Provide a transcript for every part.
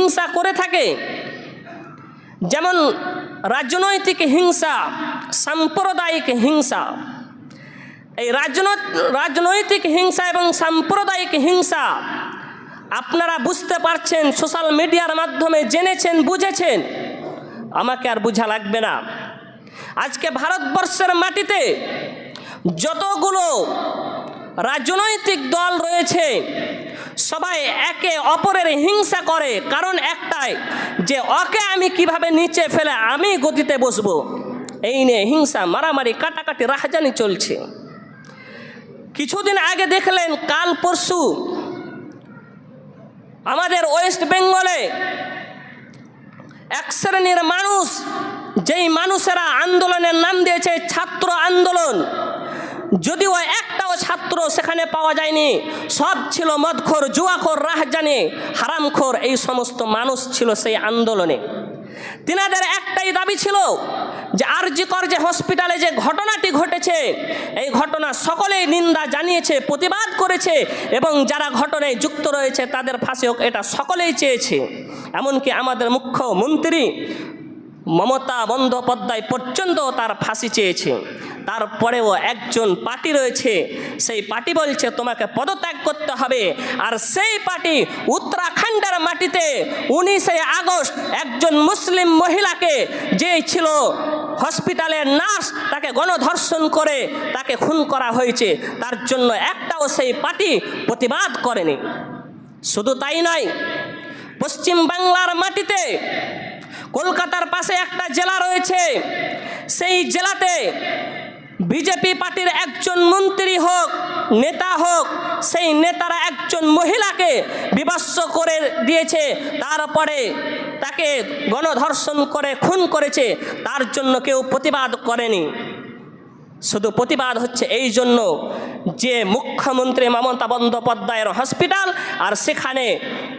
হিংসা করে থাকে। যেমন রাজনৈতিক হিংসা, সাম্প্রদায়িক হিংসা। এই রাজনত- রাজনৈতিক হিংসা এবং সাম্প্রদায়িক হিংসা আপনারা বুঝতে পারছেন, সোশ্যাল মিডিয়ার মাধ্যমে জেনেছেন, বুঝেছেন। আমাকে আর বোঝা লাগবে না। আজকে ভারতবর্ষের মাটিতে যতগুলো রাজনৈতিক দল রয়েছে। সবাই একে অপরের হিংসা করে। কারণ একটাই, যে ওকে আমি কীভাবে নিচে ফেলে আমি গতিতে বসবো? এই নিয়ে হিংসা, মারামারি, কাটাকাটি, রাহাজানি চলছে। কিছুদিন আগে দেখলেন, কাল পরশু আমাদের ওয়েস্ট বেঙ্গলে এক শ্রেণির মানুষ, যেই মানুষেরা আন্দোলনের নাম দিয়েছে ছাত্র আন্দোলন, যদিও একটাও ছাত্র সেখানে পাওয়া যায়নি। সব ছিল মদখোর, জুয়াখোর, রাহজানি, হারামখোর, এই সমস্ত মানুষ ছিল সেই আন্দোলনে। তিনাদের একটাই দাবি ছিল যে আরজিকর যে হসপিটালে যে ঘটনাটি ঘটেছে, এই ঘটনা সকলেই নিন্দা জানিয়েছে, প্রতিবাদ করেছে এবং যারা ঘটনায় যুক্ত রয়েছে তাদের ফাঁসি হোক, এটা সকলেই চেয়েছে। এমনকি আমাদের মুখ্যমন্ত্রী মমতা বন্দ্যোপাধ্যায় পর্যন্ত তার ফাঁসি চেয়েছে। তারপরেও একজন পার্টি রয়েছে, সেই পার্টি বলছে, তোমাকে পদত্যাগ করতে হবে। আর সেই পার্টি উত্তরাখণ্ডের মাটিতে উনিশে আগস্ট একজন মুসলিম মহিলাকে যে ছিল হসপিটালের নার্স, তাকে গণধর্ষণ করে তাকে খুন করা হয়েছে। তার জন্য একটাও সেই পার্টি প্রতিবাদ করেনি। শুধু তাই নয় পশ্চিম বাংলার মাটিতে কলকাতার পাশে একটা জেলা রয়েছে। সেই জেলাতে বিজেপি পার্টির একজন মন্ত্রী হোক, নেতা হোক, সেই নেতারা একজন মহিলাকে বিভৎস করে দিয়েছে। তারপরে তাকে গণধর্ষণ করে, খুন করেছে। তার জন্য কেউ প্রতিবাদ করেনি। শুধু প্রতিবাদ হচ্ছে এই জন্য যে মুখ্যমন্ত্রী মমতা বন্দ্যোপাধ্যায়ের হসপিটাল আর সেখানে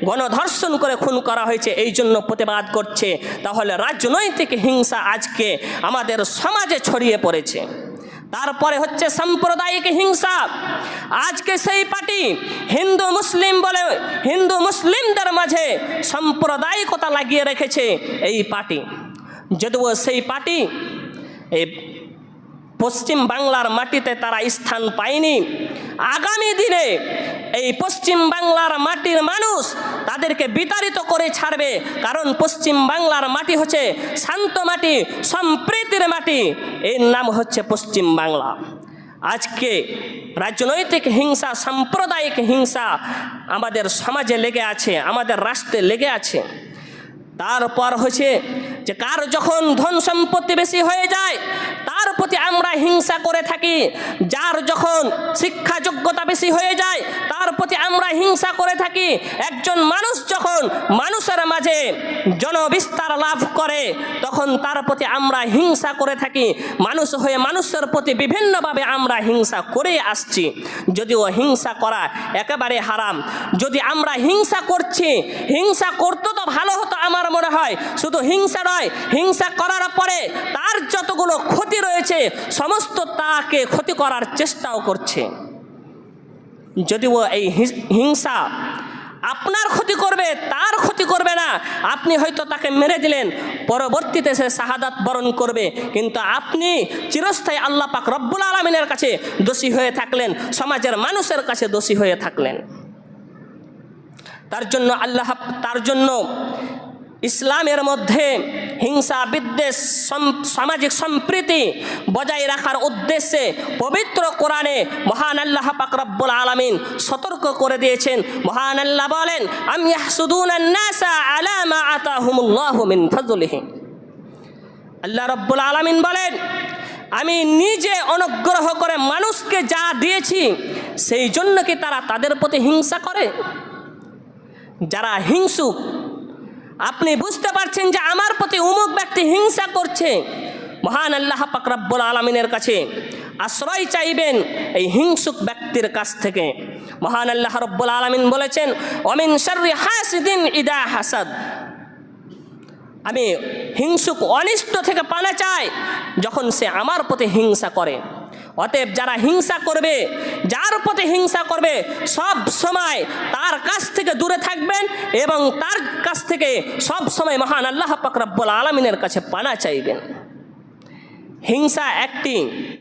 গণধর্ষণ করে খুন করা হয়েছে, এই জন্য প্রতিবাদ করছে। তাহলে রাজনৈতিক হিংসা আজকে আমাদের সমাজে ছড়িয়ে পড়েছে। তারপরে হচ্ছে সাম্প্রদায়িক হিংসা। আজকে সেই পার্টি হিন্দু মুসলিম বলে, হিন্দু মুসলিমদের মাঝে সাম্প্রদায়িকতা লাগিয়ে রেখেছে এই পার্টি। যদিও সেই পার্টি এই পশ্চিম বাংলার মাটিতে তারা স্থান পায়নি। আগামী দিনে এই পশ্চিম বাংলার মাটির মানুষ তাদেরকে বিতাড়িত করে ছাড়বে, কারণ পশ্চিম বাংলার মাটি হচ্ছে শান্ত মাটি, সম্প্রীতির মাটি। এর নাম হচ্ছে পশ্চিম বাংলা। আজকে রাজনৈতিক হিংসা, সাম্প্রদায়িক হিংসা আমাদের সমাজে লেগে আছে, আমাদের রাষ্ট্রে লেগে আছে। তারপর হচ্ছে যে কার যখন ধন সম্পত্তি বেশি হয়ে যায় তার প্রতি আমরা হিংসা করে থাকি, যার যখন শিক্ষা যোগ্যতা বেশি হয়ে যায়, তার প্রতি আমরা হিংসা করে থাকি। একজন মানুষ যখন মানুষের মাঝে জনবিস্তার লাভ করে, তখন তার প্রতি আমরা হিংসা করে থাকি। মানুষ হয়ে মানুষের প্রতি বিভিন্নভাবে আমরা হিংসা করে আসছি। যদিও হিংসা করা একেবারে হারাম। যদি আমরা হিংসা করছি, হিংসা করতে তো ভালো হতো আমার মনে হয়। শুধু হিংসা নয়, হিংসা করার পরে তার যতগুলো ক্ষতি রয়েছে, সমস্ত তাকে ক্ষতি করার চেষ্টাও করছে। যদিও এই হিংসা আপনার ক্ষতি করবে, তার ক্ষতি করবে না। আপনি হয়তো তাকে মেরে দিলেন, পরবর্তীতে সে শাহাদাত বরণ করবে, কিন্তু আপনি চিরস্থায়ী আল্লাহ পাক রব্বুল আলমিনের কাছে দোষী হয়ে থাকলেন, সমাজের মানুষের কাছে দোষী হয়ে থাকলেন। তার জন্য আল্লাহ, তার জন্য ইসলামের মধ্যে হিংসা, বিদ্বেষ সামাজিক সম্প্রীতি বজায় রাখার উদ্দেশ্যে পবিত্র কোরআনে মহান আল্লাহ পাক আলামিন সতর্ক করে দিয়েছেন। মহান আল্লাহ বলেন, আমি আল্লাহ রব্বুল আলামিন বলেন, আমি নিজে অনুগ্রহ করে মানুষকে যা দিয়েছি, সেই জন্য কি তারা তাদের প্রতি হিংসা করে? যারা হিংসুক আপনি বুঝতে পারছেন যে আমার প্রতি উমুক ব্যক্তি হিংসা করছে? মহান আল্লাহ পাকরাব্বুল আলমিনের কাছে আশ্রয় চাইবেন এই হিংসুক ব্যক্তির কাছ থেকে। মহান আল্লাহ রব্বুল আলমিন বলেছেন অমিন শর্রি হাসিদিন ইদা হাসাদ। আমি হিংসুক অনিষ্ট থেকে পানা চাই যখন সে আমার প্রতি হিংসা করে। অতএব যারা হিংসা করবে, যার প্রতি হিংসা করবে, সব সময় তার কাছ থেকে দূরে থাকবেন এবং তার কাছ থেকে সব সময় মহান আল্লাহ পাকরাবুল আলমিনের কাছে পানা চাইবেন। হিংসা একটি।